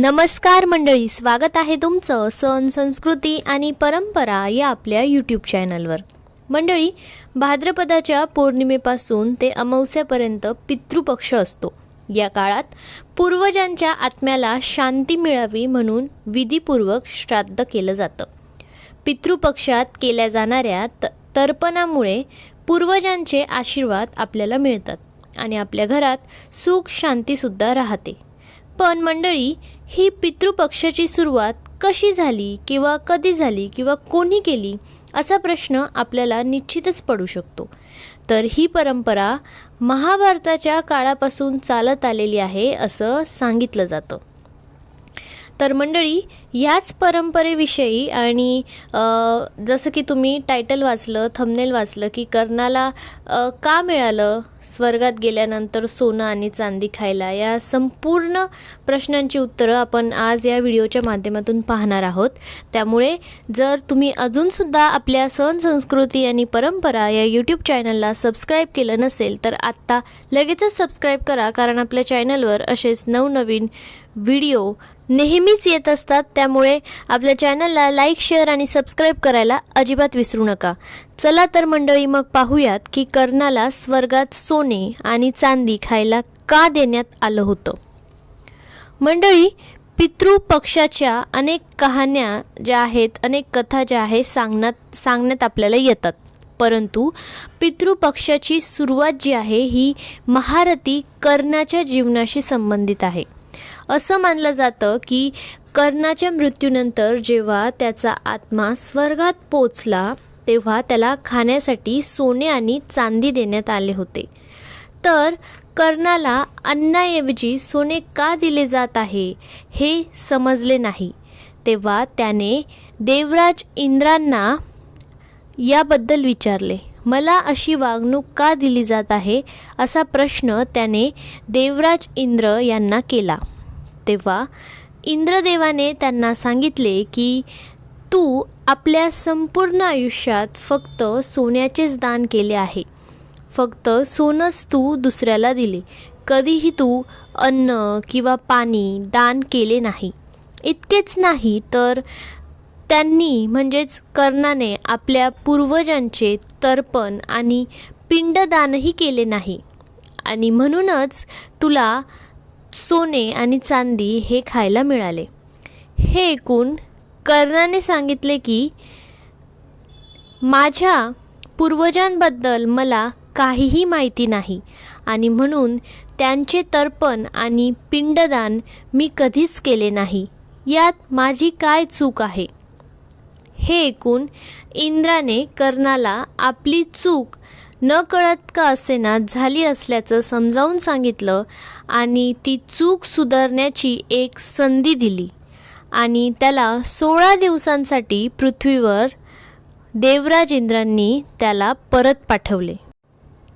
नमस्कार मंडळी स्वागत आहे तुमचं सण संस्कृती आणि परंपरा या आपल्या यूट्यूब चॅनलवर मंडळी भाद्रपदाच्या पौर्णिमेपासून ते अमावस्यापर्यंत पितृपक्ष असतो. या काळात पूर्वजांच्या आत्म्याला शांती मिळावी म्हणून विधीपूर्वक श्राद्ध केलं जातं. पितृपक्षात केल्या जाणाऱ्या त तर्पणामुळे पूर्वजांचे आशीर्वाद आपल्याला मिळतात आणि आपल्या घरात सुख शांतीसुद्धा राहते. पण मंडळी ही पितृपक्षाची सुरुवात कशी झाली किंवा कधी झाली किंवा कोणी केली असा प्रश्न आपल्याला निश्चितच पडू शकतो. तर ही परंपरा महाभारताच्या काळापासून चालत आलेली आहे असं सांगितलं जातं. तर मंडळी याच परंपरेविषयी आणि जसं की तुम्ही टायटल वाचलं थंबनेल वाचलं की कर्णाला का मिळालं स्वर्गात गेल्यानंतर सोनं आणि चांदी खायला? या संपूर्ण प्रश्नांची उत्तरं आपण आज या व्हिडिओच्या माध्यमातून पाहणार आहोत. त्यामुळे जर तुम्ही अजूनसुद्धा आपल्या सण संस्कृती आणि परंपरा या यूट्यूब चॅनलला सबस्क्राईब केलं नसेल तर आत्ता लगेचच सबस्क्राईब करा कारण आपल्या चॅनलवर असेच नवनवीन व्हिडिओ नेहमीच येत असतात त्यामुळे आपल्या चॅनलला लाईक शेअर आणि सबस्क्राईब करायला अजिबात विसरू नका. चला तर मंडळी मग पाहूयात की कर्णाला स्वर्गात सोने आणि चांदी खायला का देण्यात आलं होतं? मंडळी पितृपक्षाच्या अनेक कहाण्या ज्या आहेत अनेक कथा ज्या आहेत सांगण्यात सांगण्यात आपल्याला येतात. परंतु पितृपक्षाची सुरुवात जी आहे ही महारथी कर्णाच्या जीवनाशी संबंधित आहे. असं मानलं जातं की कर्णाच्या मृत्यूनंतर जेव्हा त्याचा आत्मा स्वर्गात पोचला तेव्हा त्याला खाण्यासाठी सोने आणि चांदी देण्यात आले होते. तर कर्णाला अन्नाऐवजी सोने का दिले जात आहे हे समजले नाही. तेव्हा त्याने देवराज इंद्रांना याबद्दल विचारले मला अशी वागणूक का दिली जात आहे? असा प्रश्न त्याने देवराज इंद्र यांना केला. तेव्हा इंद्रदेवाने त्यांना सांगितले की तू आपल्या संपूर्ण आयुष्यात फक्त सोन्याचेच दान केले आहे. फक्त सोनंच तू दुसऱ्याला दिले. कधीही तू अन्न किंवा पाणी दान केले नाही. इतकेच नाही तर त्यांनी म्हणजेच कर्णाने आपल्या पूर्वजांचे तर्पण आणि पिंडदानही केले नाही. आणि म्हणूनच तुला सोने आणि चांदी हे खायला मिळाले. हे ऐकून कर्णाने सांगितले की माझ्या पूर्वजांबद्दल मला काहीही माहिती नाही आणि म्हणून त्यांचे तर्पण आणि पिंडदान मी कधीच केले नाही. यात माझी काय चूक आहे? हे ऐकून इंद्राने कर्णाला आपली चूक न कळत का असेना झाली असल्याचं समजावून सांगितलं आणि ती चूक सुधारण्याची एक संधी दिली. आणि त्याला सोळा दिवसांसाठी पृथ्वीवर देवराज इंद्रांनी त्याला परत पाठवले.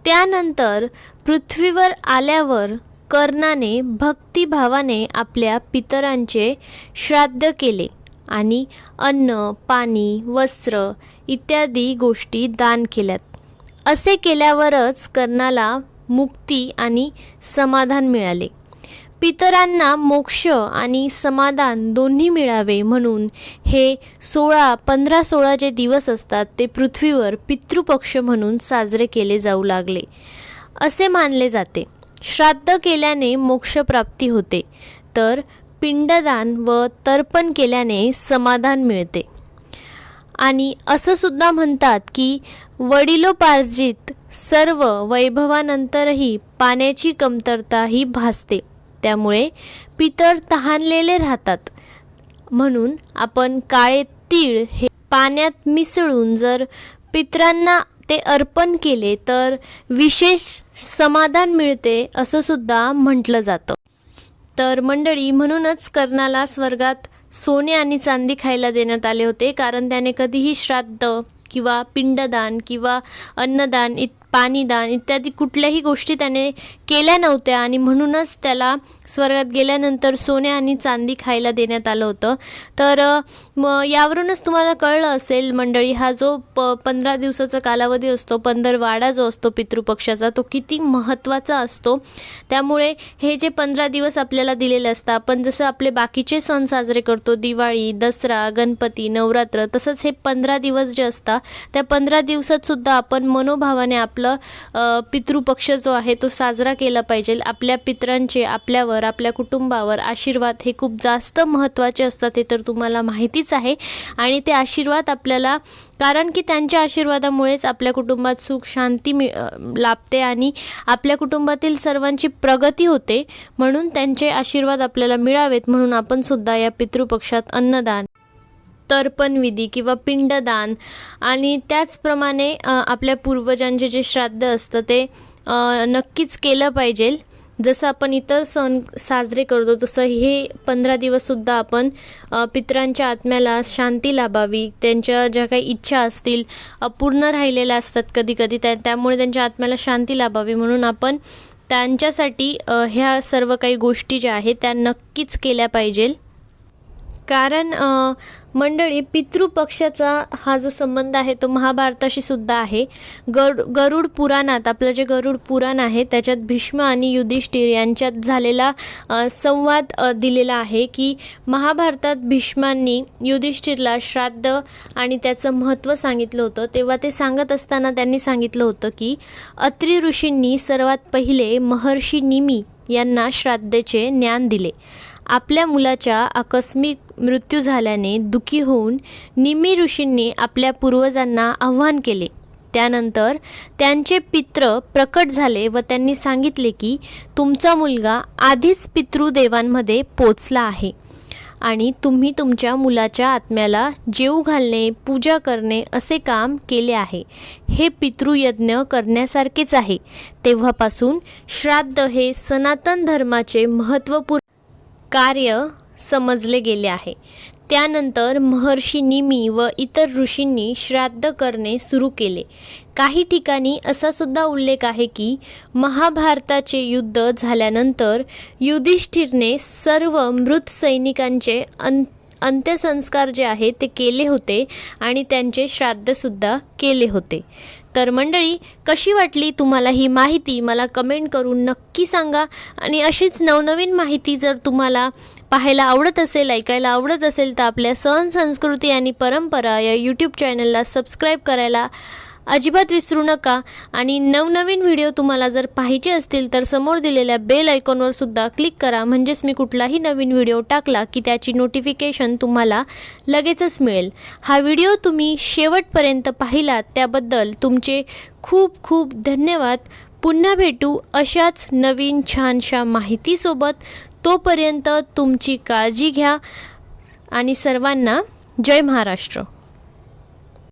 त्यानंतर पृथ्वीवर आल्यावर कर्णाने भक्तिभावाने आपल्या पितरांचे श्राद्ध केले आणि अन्न पाणी वस्त्र इत्यादी गोष्टी दान केल्यात. असे केल्यावरच कर्णाला मुक्ती आणि समाधान मिळाले. पितरांना मोक्ष आणि समाधान दोन्ही मिळावे म्हणून हे सोळा पंधरा सोळा जे दिवस असतात ते पृथ्वीवर पितृपक्ष म्हणून साजरे केले जाऊ लागले. असे मानले जाते. श्राद्ध केल्याने मोक्षप्राप्ती होते तर पिंडदान व तर्पण केल्याने समाधान मिळते. आणि असं सुद्धा म्हणतात की वडिलोपार्जित सर्व वैभवानंतरही पाण्याची कमतरता ही भासते. त्यामुळे पितर तहानलेले राहतात. म्हणून आपण काळे तीळ हे पाण्यात मिसळून जर पितरांना ते अर्पण केले तर विशेष समाधान मिळते असं सुद्धा म्हटलं जातं. तर मंडळी म्हणूनच कर्णाला स्वर्गात सोने आणि चांदी खायला देण्यात आले होते कारण त्याने कधीही श्राद्ध किंवा पिंडदान किंवा अन्नदान इत पाणीदान इत्यादी कुठल्याही गोष्टी त्याने केल्या नव्हत्या आणि म्हणूनच त्याला स्वर्गात गेल्यानंतर सोने आणि चांदी खायला देण्यात आलं होतं. तर म यावरूनच तुम्हाला कळलं असेल मंडळी हा जो प पंधरा दिवसाचा कालावधी असतो पंधरवाडा जो असतो पितृपक्षाचा तो किती महत्त्वाचा असतो. त्यामुळे हे जे पंधरा दिवस आपल्याला दिलेले असतात आपण जसं आपले बाकीचे सण साजरे करतो दिवाळी दसरा गणपती नवरात्र तसंच हे पंधरा दिवस जे असतात त्या पंधरा दिवसातसुद्धा आपण मनोभावाने आपलं आपलं पितृपक्ष जो आहे तो साजरा केला पाहिजे. आपल्या पितरांचे आपल्यावर आपल्या कुटुंबावर आशीर्वाद हे खूप जास्त महत्त्वाचे असतात हे तर तुम्हाला माहितीच आहे. आणि ते आशीर्वाद आपल्याला कारण की त्यांच्या आशीर्वादामुळेच आपल्या कुटुंबात सुख शांती मिळ लाभते आणि आपल्या कुटुंबातील सर्वांची प्रगती होते. म्हणून त्यांचे आशीर्वाद आपल्याला मिळावेत म्हणून आपण सुद्धा या पितृपक्षात अन्नदान तर्पणविधी किंवा पिंडदान. आणि त्याचप्रमाणे आपल्या पूर्वजांचे जे श्राद्ध असतं ते नक्कीच केलं पाहिजे. जसं आपण इतर सण साजरे करतो तसं हे पंधरा दिवससुद्धा आपण पितरांच्या आत्म्याला शांती लाभावी. त्यांच्या ज्या काही इच्छा असतील अपूर्ण राहिलेल्या असतात कधी कधी त्या त्यामुळे त्यांच्या आत्म्याला शांती लाभावी. म्हणून आपण त्यांच्यासाठी ह्या सर्व काही गोष्टी ज्या आहेत त्या नक्कीच केल्या पाहिजेल. कारण मंडळी पितृपक्षाचा हा जो संबंध आहे तो महाभारताशी सुद्धा आहे. गड गरुड पुराणात आपलं जे गरुड पुराण आहे त्याच्यात भीष्म आणि युधिष्ठिर यांच्यात झालेला संवाद दिलेला आहे की महाभारतात भीष्मांनी युधिष्ठिरला श्राद्ध आणि त्याचं महत्त्व सांगितलं होतं. तेव्हा ते सांगत असताना त्यांनी सांगितलं होतं की अत्रि ऋषींनी सर्वात पहिले महर्षी निमी यांना श्राद्धेचे ज्ञान दिले. आपल्या मुलाच्या आकस्मिक मृत्यू झाल्याने दुखी होऊन निमी ऋषींनी आपल्या पूर्वजांना आव्हान केले. त्यानंतर त्यांचे पित्र प्रकट झाले व त्यांनी सांगितले की तुमचा मुलगा आधीच पितृदेवांमध्ये पोचला आहे आणि तुम्ही तुमच्या मुलाच्या आत्म्याला जेऊ घालणे पूजा करणे असे काम केले आहे. हे पितृयज्ञ करण्यासारखेच आहे. तेव्हापासून श्राद्ध हे सनातन धर्माचे महत्त्वपूर्ण कार्य समजले गेले आहे. त्यानंतर महर्षी निमी व इतर ऋषींनी श्राद्ध करणे सुरू केले. काही ठिकाणी असा सुद्धा उल्लेख आहे की महाभारताचे युद्ध झाल्यानंतर युधिष्ठिरने सर्व मृत सैनिकांचे अं अंत्यसंस्कार जे आहे ते केले होते आणि त्यांचे श्राद्धसुद्धा केले होते. तर मंडळी कशी वाटली तुम्हाला ही माहिती? मला कमेंट करून नक्की सांगा. आणि अशीच नवनवीन माहिती जर तुम्हाला पाहायला आवडत असेल ऐकायला आवडत असेल तर आपल्या सण संस्कृती आणि परंपरा या यूट्यूब चॅनलला सबस्क्राईब करायला अजिबात विसरू नका. आणि नवनवीन व्हिडिओ तुम्हाला जर पाहिजे असतील तर समोर दिलेल्या बेल आयकॉनवर सुद्धा क्लिक करा. म्हणजेच मी कुठलाही नवीन व्हिडिओ टाकला की त्याची नोटिफिकेशन तुम्हाला लगेचच मिळेल. हा व्हिडिओ तुम्ही शेवटपर्यंत पाहिलात त्याबद्दल तुमचे खूप खूप धन्यवाद. पुन्हा भेटू अशाच नवीन छानशा माहितीसोबत. तोपर्यंत तुमची काळजी घ्या. आणि सर्वांना जय महाराष्ट्र.